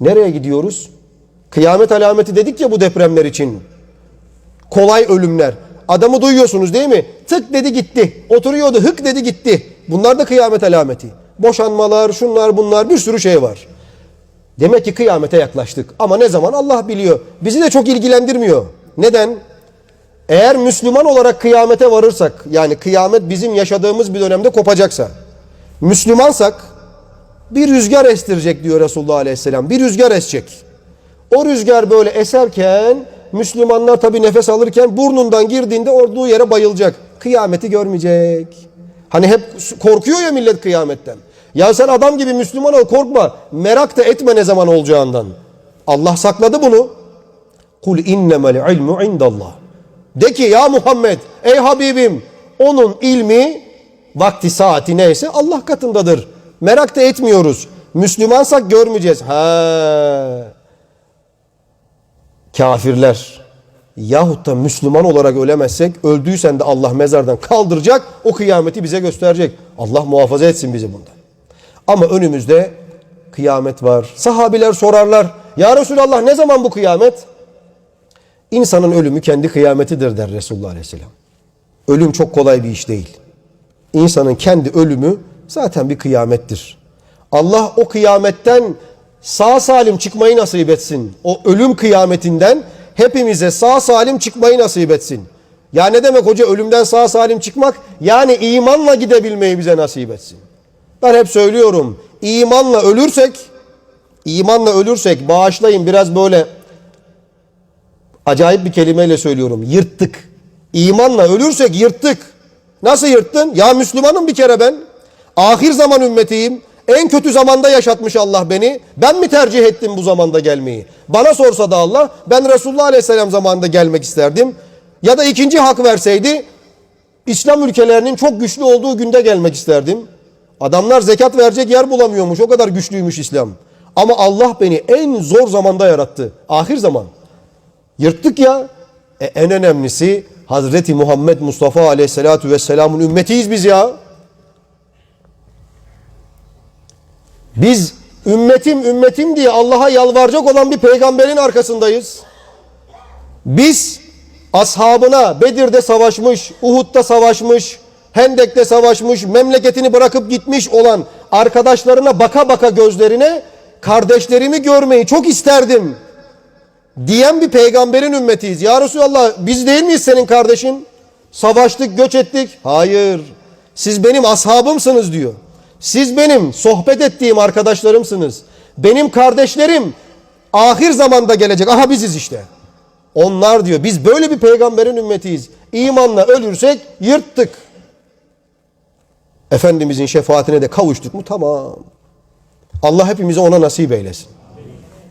Nereye gidiyoruz? Kıyamet alameti dedik ya bu depremler için. Kolay ölümler. Adamı duyuyorsunuz değil mi? Tık dedi gitti. Oturuyordu hık dedi gitti. Bunlar da kıyamet alameti. Boşanmalar, şunlar bunlar bir sürü şey var. Demek ki kıyamete yaklaştık. Ama ne zaman Allah biliyor. Bizi de çok ilgilendirmiyor. Neden? Eğer Müslüman olarak kıyamete varırsak, yani kıyamet bizim yaşadığımız bir dönemde kopacaksa, Müslümansak bir rüzgar estirecek diyor Resulullah Aleyhisselam. Bir rüzgar esecek. O rüzgar böyle eserken Müslümanlar tabi nefes alırken burnundan girdiğinde olduğu yere bayılacak. Kıyameti görmeyecek. Hani hep korkuyor ya millet kıyametten. Ya sen adam gibi Müslüman ol korkma. Merak da etme ne zaman olacağından. Allah sakladı bunu. Kul innemel ilmu indallah. De ki ya Muhammed ey Habibim onun ilmi vakti saati neyse Allah katındadır. Merak da etmiyoruz. Müslümansak görmeyeceğiz. Ha. Kafirler yahut da Müslüman olarak ölemezsek öldüysen de Allah mezardan kaldıracak o kıyameti bize gösterecek. Allah muhafaza etsin bizi bundan. Ama önümüzde kıyamet var. Sahabiler sorarlar. Ya Resulallah ne zaman bu kıyamet? İnsanın ölümü kendi kıyametidir der Resulullah Aleyhisselam. Ölüm çok kolay bir iş değil. İnsanın kendi ölümü zaten bir kıyamettir. Allah o kıyametten sağ salim çıkmayı nasip etsin. O ölüm kıyametinden hepimize sağ salim çıkmayı nasip etsin. Ya ne demek hoca ölümden sağ salim çıkmak? Yani imanla gidebilmeyi bize nasip etsin. Ben hep söylüyorum. imanla ölürsek, imanla ölürsek bağışlayın biraz böyle acayip bir kelimeyle söylüyorum. Yırttık. İmanla ölürsek yırttık. Nasıl yırttın? Ya Müslümanım bir kere ben. Ahir zaman ümmetiyim. En kötü zamanda yaşatmış Allah beni. Ben mi tercih ettim bu zamanda gelmeyi? Bana sorsa da Allah ben Resulullah Aleyhisselam zamanında gelmek isterdim. Ya da ikinci hak verseydi İslam ülkelerinin çok güçlü olduğu günde gelmek isterdim. Adamlar zekat verecek yer bulamıyormuş. O kadar güçlüymüş İslam. Ama Allah beni en zor zamanda yarattı. Ahir zaman. Yırttık ya. E, en önemlisi Hazreti Muhammed Mustafa Aleyhisselatü Vesselam'ın ümmetiyiz biz ya. Biz ümmetim ümmetim diye Allah'a yalvaracak olan bir peygamberin arkasındayız. Biz ashabına Bedir'de savaşmış, Uhud'da savaşmış, Hendek'te savaşmış, memleketini bırakıp gitmiş olan arkadaşlarına baka baka gözlerine kardeşlerimi görmeyi çok isterdim diyen bir peygamberin ümmetiyiz. Ya Resulallah biz değil miyiz senin kardeşin? Savaştık, göç ettik. Hayır. Siz benim ashabımsınız diyor. Siz benim sohbet ettiğim arkadaşlarımsınız. Benim kardeşlerim ahir zamanda gelecek. Aha biziz işte. Onlar diyor biz böyle bir peygamberin ümmetiyiz. İmanla ölürsek yırttık. Efendimizin şefaatine de kavuştuk mu tamam. Allah hepimize ona nasip eylesin.